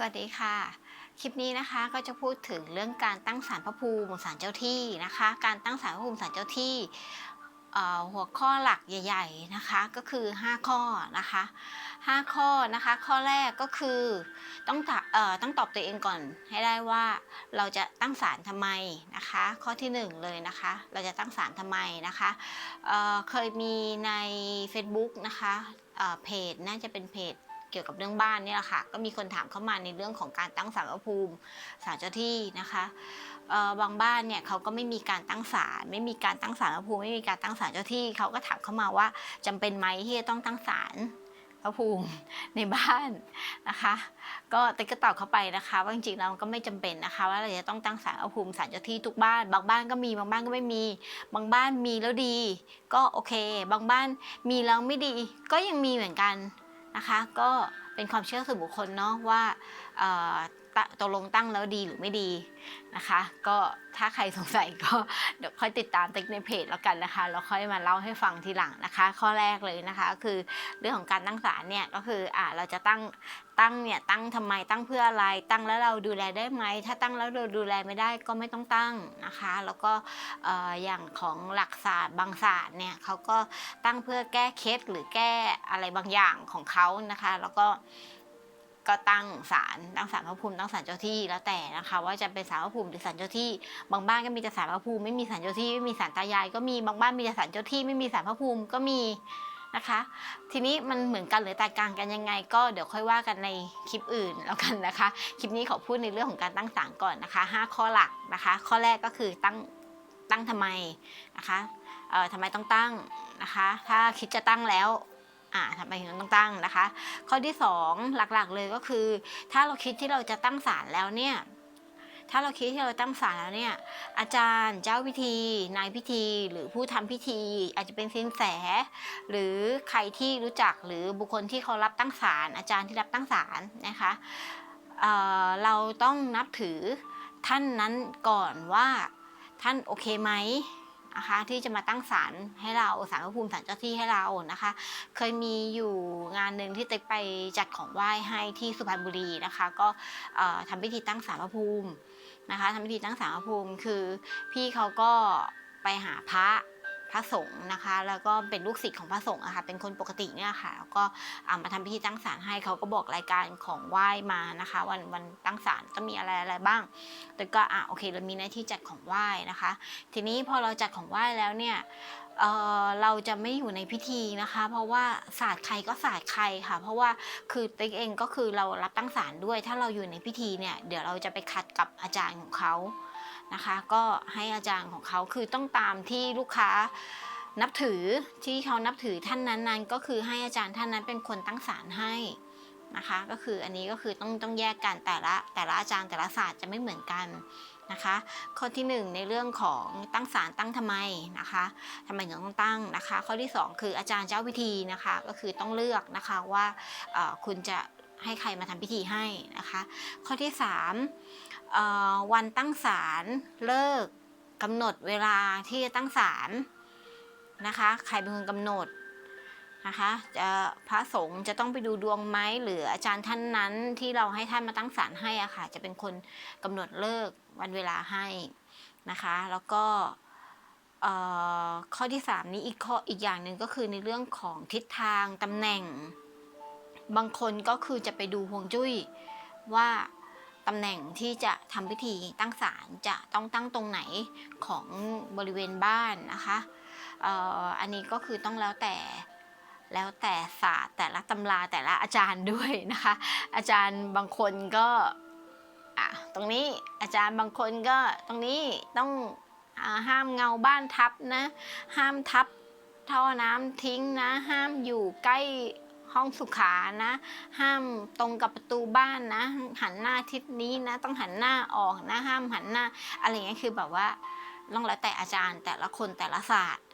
สวัสดีค่ะ คลิปนี้นะคะก็จะพูดถึงเรื่องการตั้งศาลพระภูมิศาลเจ้าที่นะคะ การตั้งศาลพระภูมิศาลเจ้าที่หัวข้อหลักใหญ่ๆนะคะก็คือ 5 ข้อนะคะ 5 ข้อนะคะ ข้อแรกก็คือต้องต,อต้องตอบตัวเองก่อนให้ได้ว่าเราจะตั้งศาลทำไมนะคะ ข้อที่ 1 เลยนะคะ เราจะตั้งศาลทำไมนะคะเเคยมีใน Facebook นะคะเเพจน่าจะเป็นเพจ เกี่ยวกับเรื่องบ้านนี่แหละค่ะ ก็มีคนถามเข้ามาในเรื่องของการตั้งศาลพระภูมิศาลเจ้าที่นะคะบางบ้านเนี่ยเขาก็ไม่มีการตั้งศาลไม่มีการตั้งศาลพระภูมิไม่มีการตั้งศาลเจ้าที่เขาก็ถามเข้ามาว่าจำเป็นไหมที่จะต้องตั้งศาลพระภูมิในบ้านนะคะ ก็ติ๊กก็ตอบเข้าไปนะคะ ว่าจริงๆเราก็ไม่จำเป็นนะคะ ว่าเราจะต้องตั้งศาลพระภูมิศาลเจ้าที่ทุกบ้าน บางบ้านก็มีบางบ้านก็ไม่มี บางบ้านมีแล้วดี ก็โอเค บางบ้านมีแล้วไม่ดี ก็ยังมีเหมือนกัน นะคะ ก็เป็นความเชื่อส่วนบุคคลเนาะว่า ตกลงตั้งแล้วดีหรือไม่ดีนะคะ ก็ถ้าใครสงสัยก็เดี๋ยวค่อยติดตามติ๊กในเพจแล้วกันนะคะแล้วค่อยมาเล่าให้ฟังทีหลังนะคะ ข้อแรกเลยนะคะคือเรื่องของการตั้งศาลเนี่ยก็คืออ่าเราจะตั้งตั้งเนี่ยตั้งทำไมตั้งเพื่ออะไร ตั้งแล้วเราดูแลได้ไหมถ้าตั้งแล้วเราดูแลไม่ได้ก็ไม่ต้องตั้งนะคะ แล้วก็เอ่ออย่างของหลักศาสตร์บางศาสตร์เนี่ยเขาก็ตั้งเพื่อแก้เคสหรือแก้อะไรบางอย่างของเขานะคะ แล้วก็ ก็ตั้งศาลตั้งศาลพระภูมิตั้งศาลเจ้าที่แล้วแต่นะคะ ว่าจะเป็นศาลพระภูมิหรือศาลเจ้าที่ บางบ้านก็มีแต่ศาลพระภูมิไม่มีศาลเจ้าที่ไม่มีศาลตายาย ก็มีบางบ้านมีแต่ศาลเจ้าที่ไม่มีศาลพระภูมิก็มีนะคะ ทีนี้มันเหมือนกันหรือแตกต่างกันยังไง ก็เดี๋ยวค่อยว่ากันในคลิปอื่นแล้วกันนะคะ คลิปนี้ขอพูดในเรื่องของการตั้งศาลก่อนนะคะ 5 ข้อหลักนะคะ ข้อแรกก็คือตั้งตั้งทำไมนะคะเอ่อทำไมต้องตั้งนะคะ ถ้าคิดจะตั้งแล้ว อ่าทำไมถึงต้องตั้งนะคะ ข้อที่ 2 หลักๆเลยก็คือ ถ้าเราคิดที่เราจะตั้งศาลแล้วเนี่ยถ้าเราคิดที่เราตั้งศาลแล้วเนี่ย อาจารย์เจ้าพิธี นายพิธี หรือผู้ทำพิธี อาจจะเป็นสินแส หรือใครที่รู้จักหรือบุคคลที่เขารับตั้งศาลอาจารย์ที่รับตั้งศาลนะคะเเราต้องนับถือท่านนั้นก่อนว่าท่านโอเคไหม นะคะที่จะมาตั้งศาลให้เราศาลพระภูมิศาลเจ้าที่ให้เรานะคะ เคยมีอยู่งานหนึ่งที่เต็กไปจัดของไหว้ให้ที่สุพรรณบุรีนะคะ ก็เอ่อทำพิธีตั้งศาลพระภูมินะคะทำพิธีตั้งศาลพระภูมิคือพี่เขาก็ไปหาพระ พระสงฆ์นะคะ แล้วก็เป็นลูกศิษย์ของพระสงฆ์อะค่ะเป็นคนปกติเนี่ยค่ะแล้วก็มาทำพิธีตั้งศาลให้เขาก็บอกรายการของไหว้มานะคะ วันวันตั้งศาลต้องมีอะไรอะไรบ้าง แต่ก็อะโอเคเรามีหน้าที่จัดของไหว้นะคะ ทีนี้พอเราจัดของไหว้แล้วเนี่ยเเราจะไม่อยู่ในพิธีนะคะ เพราะว่าศาสตร์ใครก็ศาสตร์ใครค่ะ เพราะว่าคือติ๊กเองก็คือเรารับตั้งศาลด้วย ถ้าเราอยู่ในพิธีเนี่ยเดี๋ยวเราจะไปขัดกับอาจารย์ของเขา นะคะ ก็ให้อาจารย์ของเขาคือต้องตามที่ลูกค้านับถือที่เขานับถือท่านนั้นๆก็คือให้อาจารย์ท่านนั้นเป็นคนตั้งศาลให้นะคะ ก็คืออันนี้ก็คือต้องต้องแยกกันแต่ละแต่ละอาจารย์แต่ละศาสตร์จะไม่เหมือนกันนะคะ ข้อที่หนึ่งในเรื่องของตั้งศาลตั้งทำไมนะคะทำไมถึงต้องตั้งนะคะ ข้อที่ 2 คืออาจารย์เจ้าพิธีนะคะ ก็คือต้องเลือกนะคะว่าคุณจะ ให้ใครมาทำพิธีให้นะคะ ข้อที่3วันตั้งศาลเลิกกำหนดเวลาที่จะตั้งศาลนะคะ ใครเป็นคนกำหนดนะคะจะพระสงฆ์จะต้องไปดูดวงไหมหรืออาจารย์ท่านนั้นที่เราให้ท่านมาตั้งศาลให้อะค่ะ จะเป็นคนกำหนดเลิกวันเวลาให้นะคะ แล้วก็ข้อที่ 3 นี้อีกข้ออีกอย่างหนึ่งก็คือในเรื่องของทิศทางตำแหน่ง บางคนก็คือจะไปดูฮวงจุ้ยว่าตำแหน่งที่จะทำพิธีตั้งศาลจะต้องตั้งตรงไหนของบริเวณบ้านนะคะอันนี้ก็คือต้องแล้วแต่แล้วแต่ศาสตร์แต่ละตำราแต่ละอาจารย์ด้วยนะคะ อาจารย์บางคนก็อะตรงนี้อาจารย์บางคนก็ตรงนี้ต้องอห้ามเงาบ้านทับนะ ห้ามทับท่อน้ำทิ้งนะ ห้ามอยู่ใกล้ ห้องสุขานะ ห้ามตรงกับประตูบ้านนะ หันหน้าทิศนี้นะ ต้องหันหน้าออกนะ ห้ามหันหน้า อะไรเงี้ยคือแบบว่าต้องแล้วแต่อาจารย์แต่ละคนแต่ละศาสตร์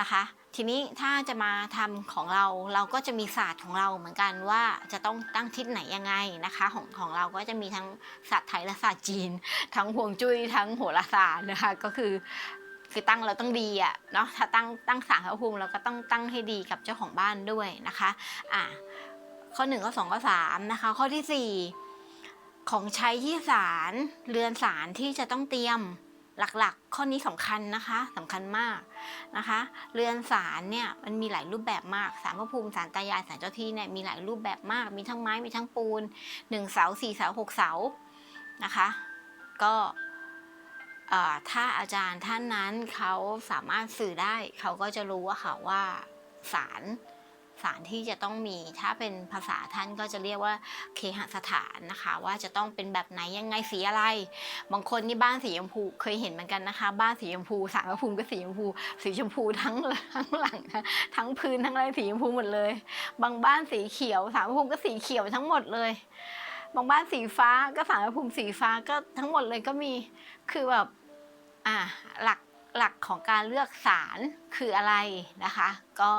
นะคะ ทีนี้ถ้าจะมาทำของเราเราก็จะมีศาสตร์ของเราเหมือนกันว่าจะต้องตั้งทิศไหนยังไงนะคะ ของของเราก็จะมีทั้งศาสตร์ไทยและศาสตร์จีน ทั้งห่วงจุ้ยทั้งโหราศาสตร์นะคะก็คือ คือตั้งเราต้องดีอะเนาะถ้าตั้งตั้งศาลพระภูมิเราก็ต้องตั้งให้ดีกับเจ้าของบ้านด้วยนะคะอะข้อหนึ่งข้อสองข้อสามนะคะ ข้อที่สี่ของใช้ที่ศาลเรือนศาลที่จะต้องเตรียมหลักๆ ข้อนี้สำคัญนะคะสำคัญมากนะคะ เรือนศาลเนี่ยมันมีหลายรูปแบบมากศาลพระภูมิศาลตายายศาลเจ้าที่เนี่ยมีหลายรูปแบบมาก มีทั้งไม้มีทั้งปูนหนึ่งเสาสี่เสาหกเสานะคะ ก็ ถ้าอาจารย์ท่านนั้นเขาสามารถสื่อได้ เขาก็จะรู้ว่าค่ะว่าศาลศาลที่จะต้องมี ถ้าเป็นภาษาท่านก็จะเรียกว่าเคหสถานนะคะ ว่าจะต้องเป็นแบบไหนยังไงสีอะไร บางคนนี่บ้านสีชมพูเคยเห็นเหมือนกันนะคะ บ้านสีชมพูสารพระภูมิก็สีชมพู สีชมพูทั้งทั้งหลังทั้งพื้นทั้งอะไรสีชมพูหมดเลย บางบ้านสีเขียวสารพระภูมิก็สีเขียวทั้งหมดเลย บางบ้านสีฟ้าก็สารพระภูมิสีฟ้าก็ทั้งหมดเลยก็มีคือแบบอ่าหลักหลักของการเลือกสารคืออะไรนะคะ ก็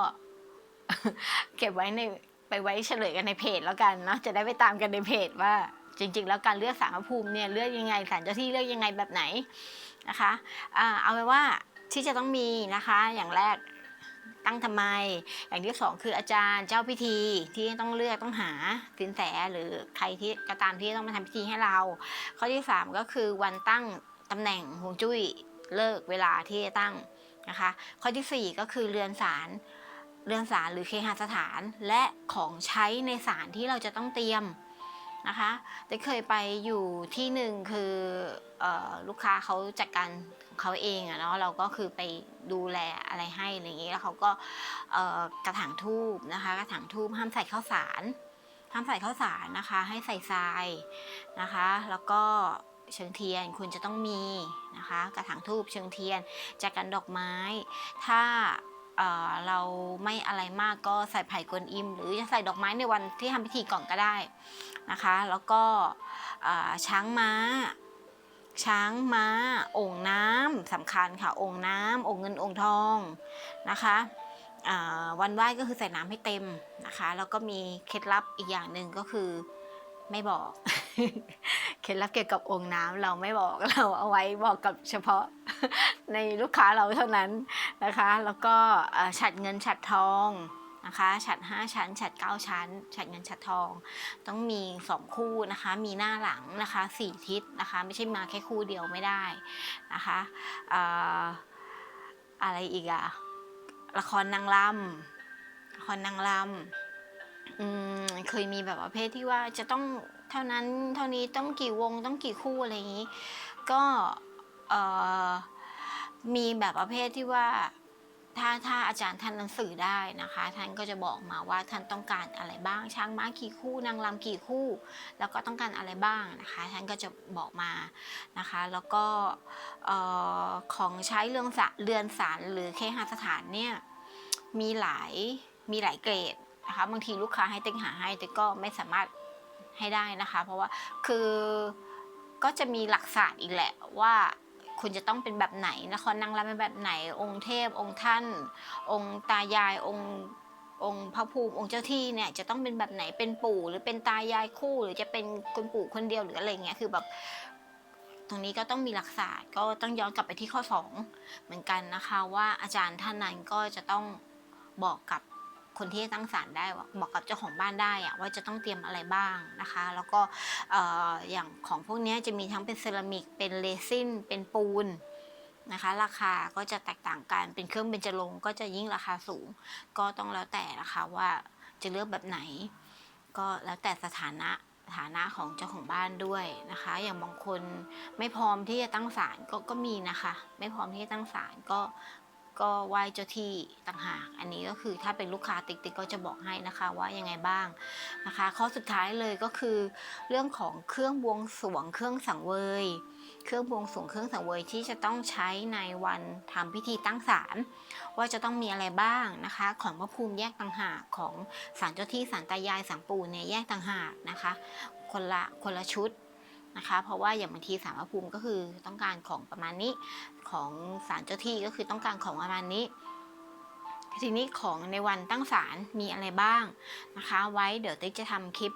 เก็บไว้ในไปไว้เฉลยกันในเพจแล้วกันเนาะจะได้ไปตามกันในเพจว่าจริง ๆ แล้วการเลือกสารพระภูมิเนี่ยเลือกยังไงสารเจ้าที่เลือกยังไงแบบไหนนะคะอ่าเอาไว้ว่าที่จะต้องมีนะคะอย่างแรก ตั้งทำไม อย่างที่สองคืออาจารย์เจ้าพิธีที่ต้องเลือกต้องหาสินแสหรือใครที่กระตามที่ต้องมาทำพิธีให้เรา ข้อที่สามก็คือวันตั้งตำแหน่งฮวงจุ้ยเลิกเวลาที่จะตั้งนะคะ ข้อที่สี่ก็คือเรือนศาลเรือนศาลหรือเคหสถานและของใช้ในศาลที่เราจะต้องเตรียม นะคะแต่เคยไปอยู่ที่หนึ่งคืออลูกค้าเขาจัดการของเขาเองอะเนาะเราก็คือไปดูแลอะไรให้อะไรอย่างนี้แล้วเขาก็กระถางทูบนะคะกระถางทูบห้ามใส่ข้าวสารห้ามใส่ข้าวสารนะคะ ให้ใส่ทรายนะคะ แล้วก็เชิงเทียนคุณจะต้องมีนะคะ กระถางทูบเชิงเทียนจากกันดอกไม้ ถ้า เอ่อเราไม่อะไรมากก็ใส่ไผ่กวนอิม หรือจะใส่ดอกไม้ในวันที่ทำพิธีก่อนก็ได้นะคะ แล้วก็เอ่อช้างม้า ช้างม้าโอ่งน้ำสำคัญค่ะโอ่งน้ำโอ่งเงินโอ่งทองนะคะอ่าวันไหว้ก็คือใส่น้ำให้เต็มนะคะ แล้วก็มีเคล็ดลับอีกอย่างหนึ่งก็คือไม่บอก เคล็ดลับเกี่ยวกับโองค์น้ำเราไม่บอกเราเอาไว้บอกกับเฉพาะในลูกค้าเราเท่านั้นนะคะ แล้วก็ฉัดเงินฉัดทองนะคะฉัด5ชั้นฉัด9ชั้นฉัดเงินฉัดทอง ต้องมี 2 คู่นะคะ มีหน้าหลังนะคะ 4 ทิศนะคะ ไม่ใช่มาแค่คู่เดียวไม่ได้นะคะอะไรอีกอะละครนางรำละครนางรำเคยมีแบบประเภทที่ว่าจะต้อง เท่านั้นเท่านี้ต้องกี่วงต้องกี่คู่อะไรอย่างนี้ ก็มีแบบประเภทที่ว่าถ้าถ้าอาจารย์ท่านหนังสือได้นะคะ ท่านก็จะบอกมาว่าท่านต้องการอะไรบ้าง ช้างม้ากี่คู่นางรำกี่คู่ แล้วก็ต้องการอะไรบ้างนะคะ ท่านก็จะบอกมานะคะ แล้วก็ของใช้เรื่องสะเรือนสารหรือเคหสถานเนี่ยมีหลายมีหลายเกรดนะคะบางทีลูกค้าให้เต็งหาให้แต่ก็ไม่สามารถ ให้ได้นะคะ เพราะว่าคือก็จะมีหลักศาสตร์อีกแหละว่าคุณจะต้องเป็นแบบไหนนครนางรำเป็นแบบไหน องค์เทพ องค์ท่าน องค์ตายายองค์องค์พระภูมิองค์เจ้าที่เนี่ยจะต้องเป็นแบบไหนเป็นปู่หรือเป็นตายายคู่ หรือจะเป็นคุณปู่คนเดียวหรืออะไรเงี้ยคือแบบตรงนี้ก็ต้องมีหลักศาสตร์ก็ต้องย้อนกลับไปที่ข้อ 2 เหมือนกันนะคะ ว่าอาจารย์ท่านนั้นก็จะต้องบอกกับ คนที่ตั้งศาลได้ว่าบอกกับเจ้าของบ้านได้อะว่าจะต้องเตรียมอะไรบ้างนะคะ แล้วก็อย่างของพวกนี้จะมีทั้งเป็นเซรามิกเป็นเรซินเป็นปูนนะคะราคาก็จะแตกต่างกันเป็นเครื่องเบญจรงก็จะยิ่งราคาสูง ก็ต้องแล้วแต่นะคะว่าจะเลือกแบบไหน ก็แล้วแต่สถานะฐานะของเจ้าของบ้านด้วยนะคะ อย่างบางคนไม่พร้อมที่จะตั้งศาลก็ก็มีนะคะ ไม่พร้อมที่จะตั้งศาลก็ ก็ไหว้เจ้าที่ต่างหาก อันนี้ก็คือถ้าเป็นลูกค้าติ๊กติ๊กก็จะบอกให้นะคะว่ายังไงบ้างนะคะ ข้อสุดท้ายเลยก็คือ เรื่องของเครื่องบวงสรวงเครื่องสังเวย เครื่องบวงสรวงเครื่องสังเวยที่จะต้องใช้ในวันทำพิธีตั้งศาลว่าจะต้องมีอะไรบ้างนะคะ ของพระภูมิแยกต่างหากของศาลเจ้าที่ศาลตายายศาลปู่เนี่ยแยกต่างหากนะคะ คนละคนละชุด นะคะ เพราะว่าอย่างบางทีศาลพระภูมิก็คือต้องการของประมาณนี้ ของศาลเจ้าที่ก็คือต้องการของประมาณนี้ ทีนี้ของในวันตั้งศาลมีอะไรบ้างนะคะ ไว้เดี๋ยวติ๊กจะทำคลิป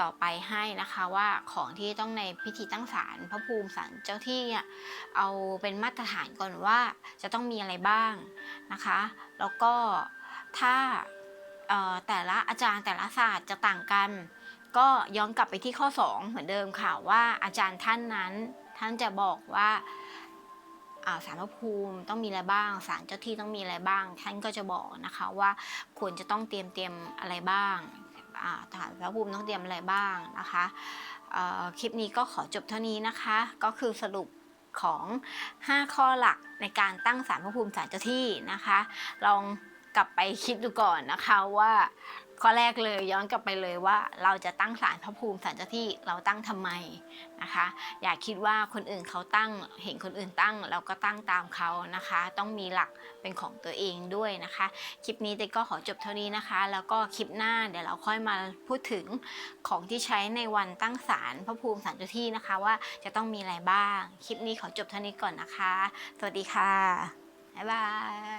ต่อไปให้นะคะว่าของที่ต้องในพิธีตั้งศาลพระภูมิศาลเจ้าที่เนี่ยเอาเป็นมาตรฐานก่อนว่าจะต้องมีอะไรบ้างนะคะ แล้วก็ถ้าแต่ละอาจารย์แต่ละศาสตร์จะต่างกัน ก็ย้อนกลับไปที่ข้อ 2 เหมือนเดิมค่ะว่าอาจารย์ท่านนั้น ท่านจะบอกว่าสารพระภูมิต้องมีอะไรบ้างสารเจ้าที่ต้องมีอะไรบ้าง ท่านก็จะบอกนะคะว่าควรจะต้องเตรียมเตรียมอะไรบ้างสารพระภูมิต้องเตรียมอะไรบ้างนะคะคลิปนี้ก็ขอจบเท่านี้นะคะ ก็คือสรุปของ 5 ข้อหลักในการตั้งสารพระภูมิสารเจ้าที่นะคะ ลองกลับไปคิดดูก่อนนะคะว่า ข้อแรกเลยย้อนกลับไปเลยว่าเราจะตั้งศาลพระภูมิศาลเจ้าที่เราตั้งทำไมนะคะ อย่าคิดว่าคนอื่นเขาตั้งเห็นคนอื่นตั้ง เราก็ตั้งตามเขานะคะ ต้องมีหลักเป็นของตัวเองด้วยนะคะ คลิปนี้เด็กก็ขอจบเท่านี้นะคะ แล้วก็คลิปหน้าเดี๋ยวเราค่อยมาพูดถึงของที่ใช้ในวันตั้งศาลพระภูมิศาลเจ้าที่นะคะ ว่าจะต้องมีอะไรบ้าง คลิปนี้ขอจบเท่านี้ก่อนนะคะ สวัสดีค่ะบ๊ายบาย